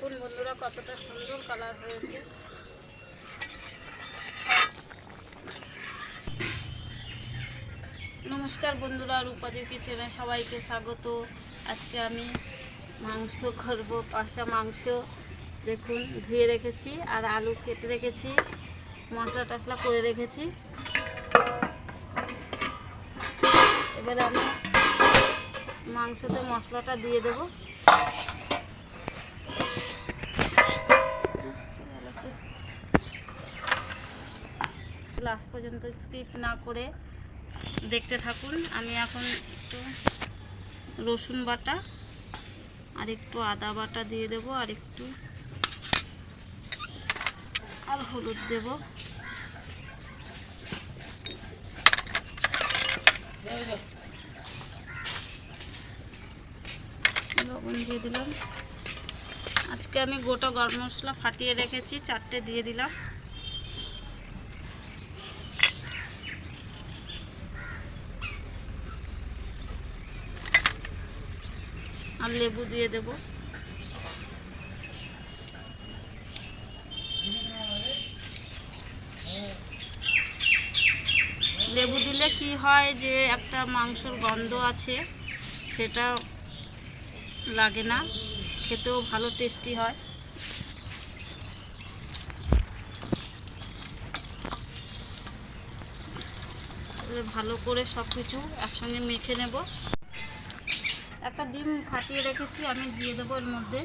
দেখুন বন্ধুরা কতটা সুন্দর কালার হয়েছে। নমস্কার বন্ধুরা রূপাদি কিচেনে সবাইকে স্বাগত। আজকে আমি মাংস করব, পাশা মাংস। দেখুন, ধুয়ে রেখেছি আর আলু কেটে রেখেছি, মশলা টশলা করে রেখেছি। এবারে আমি মাংসতে মশলাটা দিয়ে দেবো। লাস্ট পর্যন্ত স্কিপ না করে দেখতে থাকুন। আমি এখন একটু রসুন বাটা আর একটু আদা বাটা দিয়ে দেব আর একটু আর হলুদ দেব। লবণ দিয়ে দিলাম। আজকে আমি গোটা গরম মশলা ফাটিয়ে রেখেছি, চারটে দিয়ে দিলাম। আর লেবু দিয়ে দেব। লেবু দিলে কি হয় যে একটা মাংসর গন্ধ আছে, সেটা লাগে না, খেতেও ভালো টেস্টি হয়। ভালো করে সব কিছু একসঙ্গে মেখে নেব। একটা ডিম ফাটিয়ে রেখেছি, আমি দিয়ে দেবো এর মধ্যে।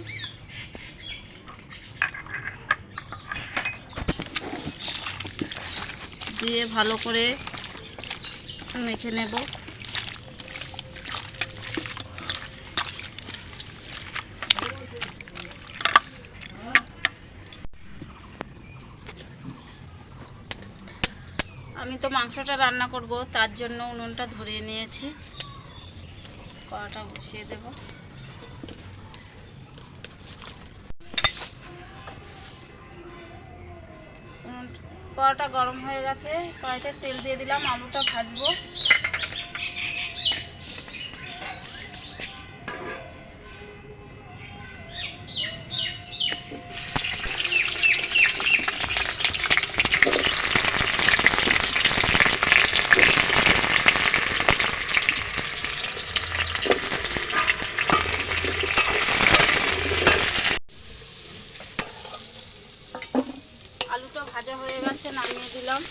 দিয়ে ভালো করে মেখে নেব। আমি তো মাংসটা রান্না করব, তার জন্য উনুনটা ধরিয়ে নিয়েছি। কড়াটা বসিয়ে দেব। কড়াটা গরম হয়ে গেছে। কড়াইতে তেল দিয়ে দিলাম আলুটা ভাজবো আলুটা গেছে নামিয়ে দিলাম।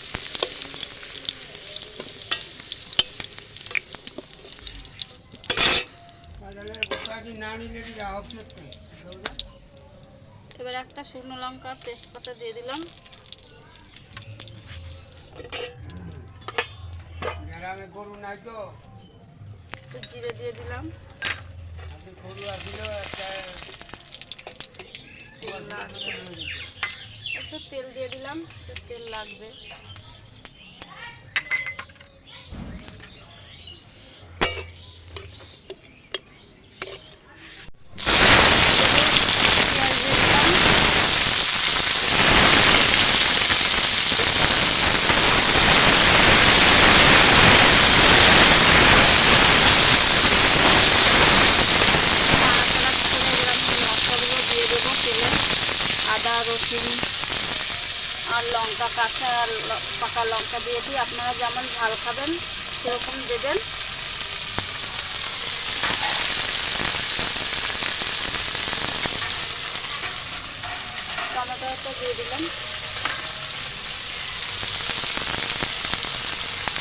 এবার একটা শুকনো লঙ্কা তেজপাতা দিয়ে দিলাম। গরু নাই তো জিরে দিয়ে দিলাম গরু একটা তেল দিয়ে দিলাম একটু তেল লাগবে। আদা রসুন আর লঙ্কা, কাঁচা পাকা লঙ্কা দিয়েছি আপনারা যেমন ঝাল খাবেন, সেরকম দেবেন। টমেটোটা দিয়ে দিলাম।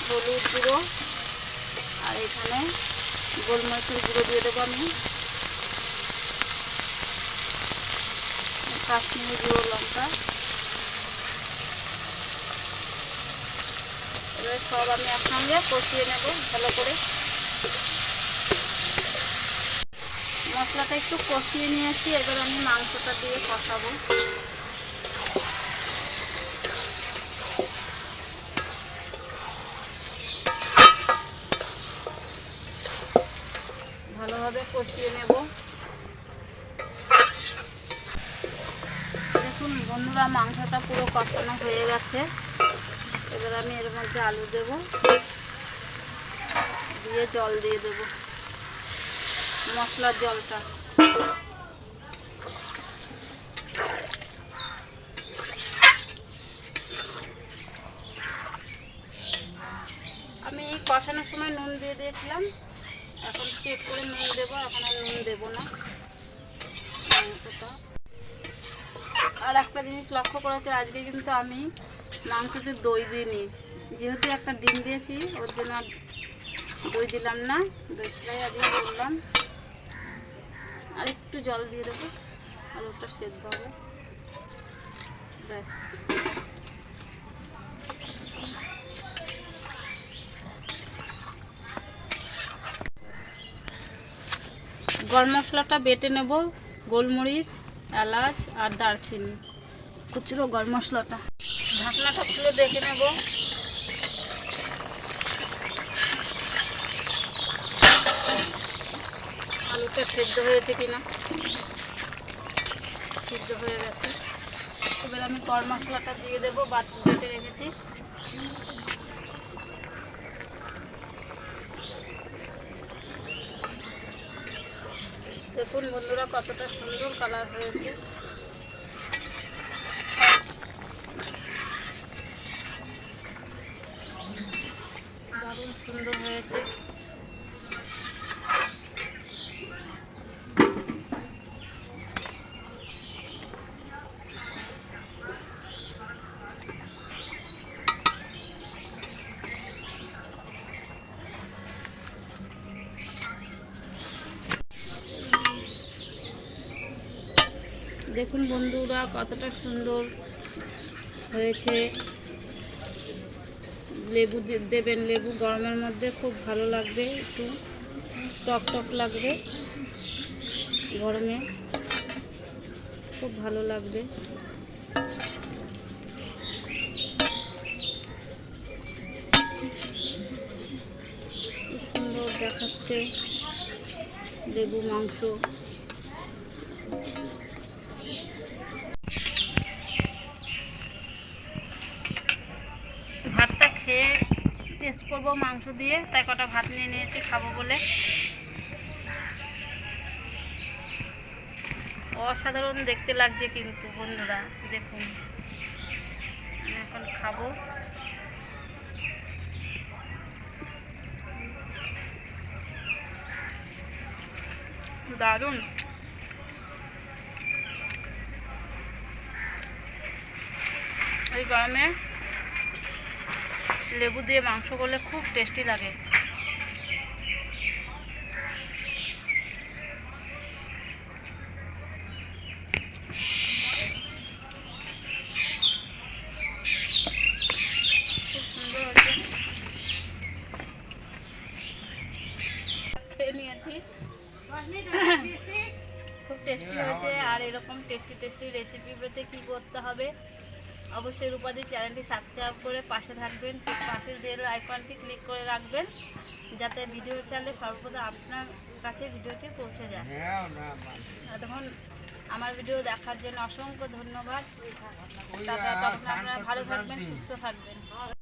হলুদ গুঁড়ো। আর এখানে গোলমরিচের গুঁড়ো দিয়ে দেবো আমি। কাশ্মীরি গুঁড়ো লঙ্কা এবার সব আমি একসঙ্গে কষিয়ে নেব ভালো করে। মশলাটা একটু কষিয়ে নিয়েছি এবার আমি মাংসটা দিয়ে কষাবো। ভালোভাবে কষিয়ে নেব। দেখুন বন্ধুরা, মাংসটা পুরো কষানো হয়ে গেছে। এবার আমি এর মধ্যে আলু দেব। দিয়ে জল দিয়ে দেব। মশলার জলটা। আমি কষানোর সময় নুন দিয়ে দিয়েছিলাম। এখন চেক করে নুন দেবো, এখন আর নুন দেবো না। আর একটা জিনিস লক্ষ্য করেছে, আজকে কিন্তু আমি মাংসতে দই দিইনি। যেহেতু একটা ডিম দিয়েছি, ওর জন্য দই দিলাম না। দই ছাড়াই আজকে বললাম আর একটু জল দিয়ে দেবো, আর ওটা সেদ্ধ হবে। ব্যাস। গরম মশলাটা বেটে নেব, গোলমরিচ, এলাচ আর দারচিনি। খুচরো গরম মশলাটা। ঢাকনাটা খুলে দেখে নেব। আলুটা সেদ্ধ হয়েছে কিনা? সিদ্ধ হয়ে গেছে। এবার আমি গরম মশলাটা দিয়ে দেবো বাট বেটে রেখেছি। দেখুন বন্ধুরা কতটা সুন্দর কালার হয়েছে দারুণ সুন্দর হয়েছে। দেখুন বন্ধুরা কতটা সুন্দর হয়েছে। লেবু দেবেন লেবু গরমের মধ্যে খুব ভালো লাগবে একটু। টক টক লাগবে গরমে। খুব ভালো লাগবে। সুন্দর দেখাচ্ছে লেবু মাংস ভাতটা খেয়ে টেস্ট করব মাংস দিয়ে, তাই কটা ভাত নিয়ে নিয়েছি, খাব বলে। অসাধারণ দেখতে লাগছে কিন্তু বন্ধুরা, দেখুন। আমি এখন খাব। দারুণ। এই গরমে লেবু দিয়ে মাংস করলে খুব টেস্টি লাগে। খুব টেস্টি হয়েছে। আর এরকম টেস্টি টেস্টি রেসিপি পেতে কী করতে হবে? অবশ্যই রূপাদি চ্যানেলটি সাবস্ক্রাইব করে পাশে থাকবেন। ঠিক পাশের বেল আইকনটি ক্লিক করে রাখবেন যাতে ভিডিও চ্যানেলে সর্বদা আপনার কাছে ভিডিওটি পৌঁছে যায়। হ্যাঁ তখন আমার ভিডিও দেখার জন্য অসংখ্য ধন্যবাদ। আপনারা ভালো থাকবেন সুস্থ থাকবেন।